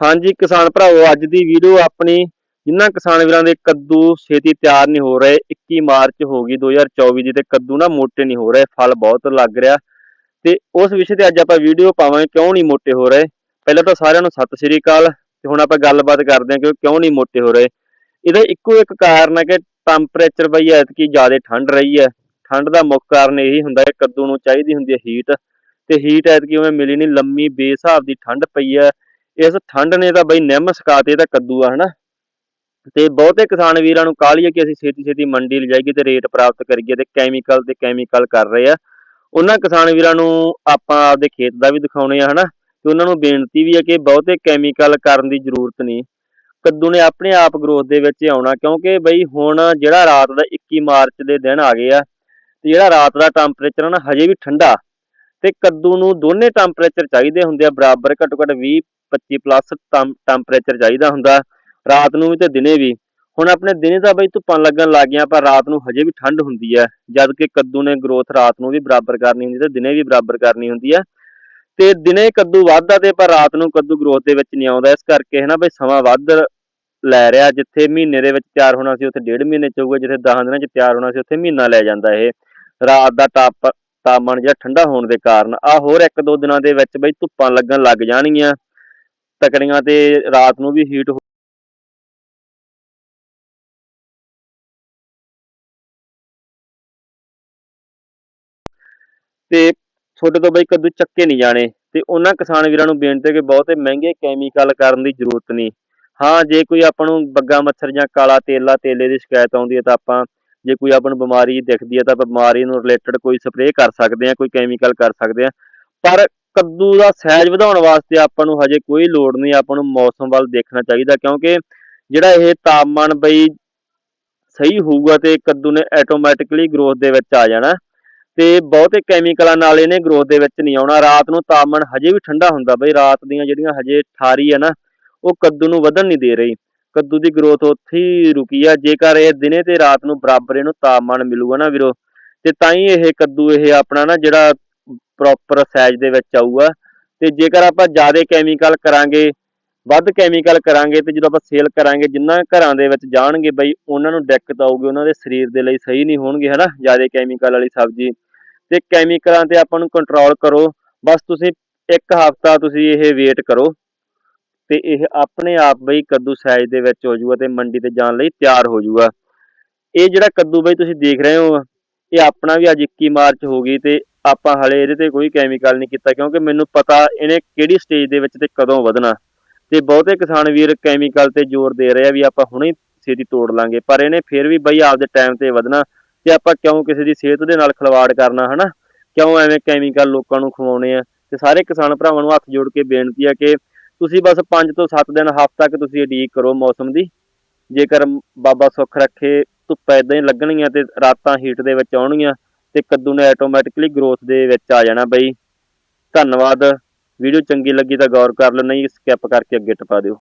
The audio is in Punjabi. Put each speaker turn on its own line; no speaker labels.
ਹਾਂਜੀ, ਕਿਸਾਨ ਭਰਾਵੋ, ਅੱਜ ਦੀ ਵੀਡੀਓ ਆਪਣੀ ਜਿਨ੍ਹਾਂ ਕਿਸਾਨ ਵੀਰਾਂ ਦੇ ਕੱਦੂ ਛੇਤੀ ਤਿਆਰ ਨਹੀਂ ਹੋ ਰਹੇ 21 ਮਾਰਚ ਹੋ ਗਈ 2024 ਦੀ ਤੇ ਕੱਦੂ ਨਾ ਮੋਟੇ ਨਹੀਂ ਹੋ ਰਹੇ, ਫਲ ਬਹੁਤ ਲੱਗ ਰਿਹਾ। ਤੇ ਉਸ ਵਿਸ਼ੇ ਤੇ ਅੱਜ ਆਪਾਂ ਵੀਡੀਓ ਪਾਵਾਂਗੇ, ਕਿਉਂ ਨਹੀਂ ਮੋਟੇ ਹੋ ਰਹੇ? ਪਹਿਲਾਂ ਤਾਂ ਸਾਰਿਆਂ ਨੂੰ ਸਤਿ ਸ੍ਰੀ ਅਕਾਲ, ਤੇ ਹੁਣ ਆਪਾਂ ਗੱਲਬਾਤ ਕਰਦੇ ਹਾਂ ਕਿ ਕਿਉਂ ਨਹੀਂ ਮੋਟੇ ਹੋ ਰਹੇ। ਇਹਦਾ ਇੱਕੋ ਇੱਕ ਕਾਰਨ ਹੈ ਕਿ ਟੈਂਪਰੇਚਰ ਬਈ ਐਤਕੀ ਜ਼ਿਆਦਾ ਠੰਡ ਰਹੀ ਹੈ। ਠੰਡ ਦਾ ਮੁੱਖ ਕਾਰਨ ਇਹੀ ਹੁੰਦਾ ਹੈ ਕੱਦੂ ਨੂੰ ਚਾਹੀਦੀ ਹੁੰਦੀ ਹੈ ਹੀਟ ਤੇ ਹੀਟ ਐਤਕੀ ਉਵੇਂ ਮਿਲੀ ਨਹੀਂ, ਲੰਮੀ ਬੇਹਿਸਾਬ ਦੀ ਠੰਡ ਪਈ ਹੈ। ਇਸ ਠੰਡ ਨੇ ਤਾਂ ਬਈ ਨਿੰਮ ਸਕਾਤੇ ਤਾਂ ਕੱਦੂ ਆ, ਹਨਾ। ਤੇ ਬਹੁਤੇ ਕਿਸਾਨ ਵੀਰਾਂ ਨੂੰ ਕਾਹਲੀ ਹੈ ਕਿ ਅਸੀਂ ਛੇਤੀ ਛੇਤੀ ਮੰਡੀ ਲਿਜਾਈਏ ਤੇ ਰੇਟ ਪ੍ਰਾਪਤ ਕਰੀਏ ਤੇ ਕੈਮੀਕਲ ਤੇ ਕੈਮੀਕਲ ਕਰ ਰਹੇ ਆ। ਉਹਨਾਂ ਕਿਸਾਨ ਵੀਰਾਂ ਨੂੰ ਆਪਾਂ ਆਪਦੇ ਖੇਤ ਦਾ ਵੀ ਦਿਖਾਉਣੇ ਆ, ਹਨਾ। ਤੇ ਉਹਨਾਂ ਨੂੰ ਬੇਨਤੀ ਵੀ ਹੈ ਕਿ ਬਹੁਤੇ ਕੈਮੀਕਲ ਕਰਨ ਦੀ ਜ਼ਰੂਰਤ ਨਹੀਂ। ਕੱਦੂ ਨੇ ਆਪਣੇ ਆਪ ਗਰੋਥ ਦੇ ਵਿੱਚ ਆਉਣਾ, ਕਿਉਂਕਿ ਬਈ ਹੁਣ ਜਿਹੜਾ ਰਾਤ ਦਾ 21 ਮਾਰਚ ਦੇ ਦਿਨ ਆ ਗਏ ਆ, ਤੇ ਜਿਹੜਾ ਰਾਤ ਦਾ ਟੈਂਪਰੇਚਰ ਆ ਨਾ, ਹਜੇ ਵੀ ਠੰਡਾ। ਤੇ ਕੱਦੂ ਨੂੰ ਦੋਨੇ ਟੈਂਪਰੇਚਰ ਚਾਹੀਦੇ ਹੁੰਦੇ ਆ, ਬਰਾਬਰ ਘੱਟੋ ਘੱਟ 20 25 ਪਲੱਸ ਟੈਂਪਰੇਚਰ ਚਾਹੀਦਾ ਹੁੰਦਾ, ਰਾਤ ਨੂੰ ਵੀ ਤੇ ਦਿਨੇ ਵੀ। ਹੁਣ ਆਪਣੇ ਦਿਨੇ ਤਾਂ ਬਈ ਧੁੱਪਾਂ ਲੱਗਣ ਲੱਗ ਗਈਆਂ, ਪਰ ਰਾਤ ਨੂੰ ਹਜੇ ਵੀ ਠੰਡ ਹੁੰਦੀ ਹੈ ਜਦ ਕਿ ਕੱਦੂ ਨੇ ਗਰੋਥ ਰਾਤ ਨੂੰ ਵੀ ਬਰਾਬਰ ਕਰਨੀ ਹੁੰਦੀ ਤੇ ਦਿਨੇ ਵੀ ਬਰਾਬਰ ਕਰਨੀ ਹੁੰਦੀ ਹੈ ਤੇ ਦਿਨੇ ਕੱਦੂ ਵੱਧਦਾ ਤੇ ਪਰ ਰਾਤ ਨੂੰ ਕੱਦੂ ਗਰੋਥ ਦੇ ਵਿੱਚ ਨਹੀਂ ਆਉਂਦਾ, ਇਸ ਕਰਕੇ ਹੈ ਨਾ ਬਈ ਸਮਾਂ ਵੱਧ ਲੈ ਰਿਹਾ, ਜਿੱਥੇ ਮਹੀਨੇ ਦੇ ਵਿੱਚ ਤਿਆਰ ਹੋਣਾ ਸੀ ਉੱਥੇ ਡੇਢ ਮਹੀਨੇ ਚ ਹੋਊਗਾ, ਜਿੱਥੇ 10 ਦਿਨਾਂ ਚ ਤਿਆਰ ਹੋਣਾ ਸੀ ਉੱਥੇ ਮਹੀਨਾ ਲੈ ਜਾਂਦਾ ਇਹ। ਰਾਤ ਦਾ ਟਾਪ ਤਾਪਮਾਨ ਜਿਹੜਾ ਠੰਡਾ ਹੋਣ ਦੇ ਕਾਰਨ ਆ ਹੋਰ ਇੱਕ ਦੋ ਦਿਨਾਂ ਦੇ ਵਿੱਚ ਬਈ ਧੁੱਪਾਂ ਲੱਗਣ ਲੱਗ ਜਾਣਗੀਆਂ। ਤਕੜੀਆਂ ਤੇ ਰਾਤ ਨੂੰ ਵੀ ਹੀਟ ਤੇ ਛੋਟੇ ਤੋਂ ਬਈ ਕੱਦੂ ਚੱਕੇ ਨਹੀਂ ਜਾਣੇ। ਤੇ ਉਹਨਾਂ ਕਿਸਾਨ ਵੀਰਾਂ ਨੂੰ ਬੇਨਤੀ ਹੈ ਕਿ ਬਹੁਤੇ ਮਹਿੰਗੇ ਕੈਮੀਕਲ ਕਰਨ ਦੀ ਜ਼ਰੂਰਤ ਨਹੀਂ। ਹਾਂ, ਜੇ ਕੋਈ ਆਪਾਂ ਨੂੰ ਬੱਗਾ ਮੱਛਰ ਜਾਂ ਕਾਲਾ ਤੇਲਾ, ਤੇਲੇ ਦੀ ਸ਼ਿਕਾਇਤ ਆਉਂਦੀ ਹੈ ਤਾਂ ਆਪਾਂ ਜੇ ਕੋਈ ਆਪਾਂ ਨੂੰ ਬਿਮਾਰੀ ਦਿਖਦੀ ਹੈ ਤਾਂ ਆਪਾਂ ਬਿਮਾਰੀ ਨੂੰ ਰਿਲੇਟਡ ਕੋਈ ਸਪਰੇਅ ਕਰ ਸਕਦੇ ਹਾਂ ਕੋਈ ਕੈਮੀਕਲ ਕਰ ਸਕਦੇ ਹਾਂ ਪਰ ਕੱਦੂ ਦਾ ਸਾਈਜ਼ ਵਧਾਉਣ ਵਾਸਤੇ ਆਪਾਂ ਨੂੰ ਹਜੇ ਕੋਈ ਲੋੜ ਨਹੀਂ, ਆਪਾਂ ਨੂੰ ਮੌਸਮ ਵੱਲ ਦੇਖਣਾ ਚਾਹੀਦਾ, ਕਿਉਂਕਿ ਜਿਹੜਾ ਇਹ ਤਾਪਮਾਨ ਬਈ ਸਹੀ ਹੋਊਗਾ ਤੇ ਕੱਦੂ ਨੇ ਆਟੋਮੈਟਿਕਲੀ ਗਰੋਥ ਦੇ ਵਿੱਚ ਆ ਜਾਣਾ। ਤੇ ਬਹੁਤੇ ਕੈਮੀਕਲਾਂ ਨਾਲ ਇਹਨੇ ਗਰੋਥ ਦੇ ਵਿੱਚ ਨਹੀਂ ਆਉਣਾ। ਰਾਤ ਨੂੰ ਤਾਪਮਾਨ ਹਜੇ ਵੀ ਠੰਡਾ ਹੁੰਦਾ ਬਈ, ਰਾਤ ਦੀਆਂ ਜਿਹੜੀਆਂ ਹਜੇ ਠਾਰੀ ਹੈ ਨਾ, ਉਹ ਕੱਦੂ ਨੂੰ ਵਧਣ ਨਹੀਂ ਦੇ ਰਹੀ। ਕੱਦੂ ਦੀ ਗਰੋਥ ਉੱਥੇ ਹੀ ਰੁਕੀ ਆ। ਜੇਕਰ ਇਹ ਦਿਨੇ ਤੇ ਰਾਤ ਨੂੰ ਬਰਾਬਰ ਇਹਨੂੰ ਤਾਪਮਾਨ ਮਿਲੂਗਾ ਨਾ ਵੀਰੋ, ਤੇ ਤਾਂ ਹੀ ਇਹ ਕੱਦੂ ਇਹ ਆਪਣਾ ਨਾ ਜਿਹੜਾ ਪ੍ਰੋਪਰ ਸਾਈਜ਼ ਦੇ ਵਿੱਚ ਆਊਗਾ। ਤੇ ਜੇਕਰ ਆਪਾਂ ਜ਼ਿਆਦਾ ਕੈਮੀਕਲ ਕਰਾਂਗੇ, ਵੱਧ ਕੈਮੀਕਲ ਕਰਾਂਗੇ ਤੇ ਜਦੋਂ ਆਪਾਂ ਸੇਲ ਕਰਾਂਗੇ, ਜਿੰਨਾ ਘਰਾਂ ਦੇ ਵਿੱਚ ਜਾਣਗੇ ਬਈ ਉਹਨਾਂ ਨੂੰ ਦਿੱਕਤ ਆਊਗੀ, ਉਹਨਾਂ ਦੇ ਸਰੀਰ ਦੇ ਲਈ ਸਹੀ ਨਹੀਂ ਹੋਣਗੇ, ਹਨਾ? ਜ਼ਿਆਦਾ ਕੈਮੀਕਲ ਵਾਲੀ ਸਬਜ਼ੀ। ਤੇ ਕੈਮੀਕਲਾਂ ਤੇ ਆਪਾਂ ਨੂੰ ਕੰਟਰੋਲ ਕਰੋ। ਬਸ ਤੁਸੀਂ ਇੱਕ ਹਫ਼ਤਾ ਤੁਸੀਂ ਇਹ ਵੇਟ ਕਰੋ। ਤੇ ਇਹ ਆਪਣੇ ਆਪ ਬਈ ਕੱਦੂ ਸਾਈਜ਼ ਦੇ ਵਿੱਚ ਹੋ ਜਾਊਗਾ ਤੇ ਮੰਡੀ ਤੇ ਜਾਣ ਲਈ ਤਿਆਰ ਹੋ ਜਾਊਗਾ। ਇਹ ਜਿਹੜਾ ਕੱਦੂ ਬਈ ਤੁਸੀਂ ਦੇਖ ਰਹੇ ਹੋ, ਇਹ ਆਪਣਾ ਵੀ ਅੱਜ 21 ਮਾਰਚ ਹੋ ਗਈ ਤੇ ਆਪਾਂ ਹਲੇ ਇਹਦੇ ਤੇ ਕੋਈ ਕੈਮੀਕਲ ਨਹੀਂ ਕੀਤਾ ਕਿਉਂਕਿ ਮੈਨੂੰ ਪਤਾ ਇਹਨੇ ਕਿਹੜੀ ਸਟੇਜ ਦੇ ਵਿੱਚ ਤੇ ਕਦੋਂ ਵਧਣਾ। ਤੇ ਬਹੁਤੇ ਕਿਸਾਨ ਵੀਰ ਕੈਮੀਕਲ ਤੇ ਜ਼ੋਰ ਦੇ ਰਹੇ ਆ ਵੀ ਆਪਾਂ ਹੁਣੇ ਹੀ ਛੇਤੀ ਤੋੜ ਲਾਂਗੇ, ਪਰ ਇਹਨੇ ਫਿਰ ਵੀ ਬਈ ਆਪਦੇ ਟਾਈਮ ਤੇ ਵਧਣਾ ਤੇ ਆਪਾਂ ਕਿਉਂ ਕਿਸੇ ਦੀ ਸਿਹਤ ਦੇ ਨਾਲ ਖਿਲਵਾੜ ਕਰਨਾ, ਹਨਾ? ਕਿਉਂ ਐਵੇਂ ਕੈਮੀਕਲ ਲੋਕਾਂ ਨੂੰ ਖਵਾਉਣੇ ਆ? ਤੇ ਸਾਰੇ ਕਿਸਾਨ ਭਰਾਵਾਂ ਨੂੰ ਹੱਥ ਜੋੜ ਕੇ ਬੇਨਤੀ ਆ ਕਿ ਤੁਸੀਂ ਬਸ 5 ਤੋਂ 7 ਦਿਨ ਹਫ਼ਤਾ ਤੱਕ ਤੁਸੀਂ ਉਡੀਕ ਕਰੋ ਮੌਸਮ ਦੀ। ਜੇਕਰ ਬਾਬਾ ਸੁੱਖ ਰੱਖੇ, ਧੁੱਪਾਂ ਇਦਾਂ ਹੀ ਲੱਗਣਗੀਆਂ ਤੇ ਰਾਤਾਂ ਹੀਟ ਦੇ ਵਿੱਚ ਆਉਣਗੀਆਂ ਤੇ ਕੱਦੂ ਨੇ ਆਟੋਮੈਟਿਕਲੀ ਗਰੋਥ ਦੇ ਵਿੱਚ ਆ ਜਾਣਾ ਬਈ। ਧੰਨਵਾਦ। ਵੀਡੀਓ ਚੰਗੀ ਲੱਗੀ ਤਾਂ ਗੌਰ ਕਰ ਲਓ, ਨਹੀਂ ਸਕਿਪ ਕਰਕੇ ਅੱਗੇ ਟਪਾ ਦਿਓ।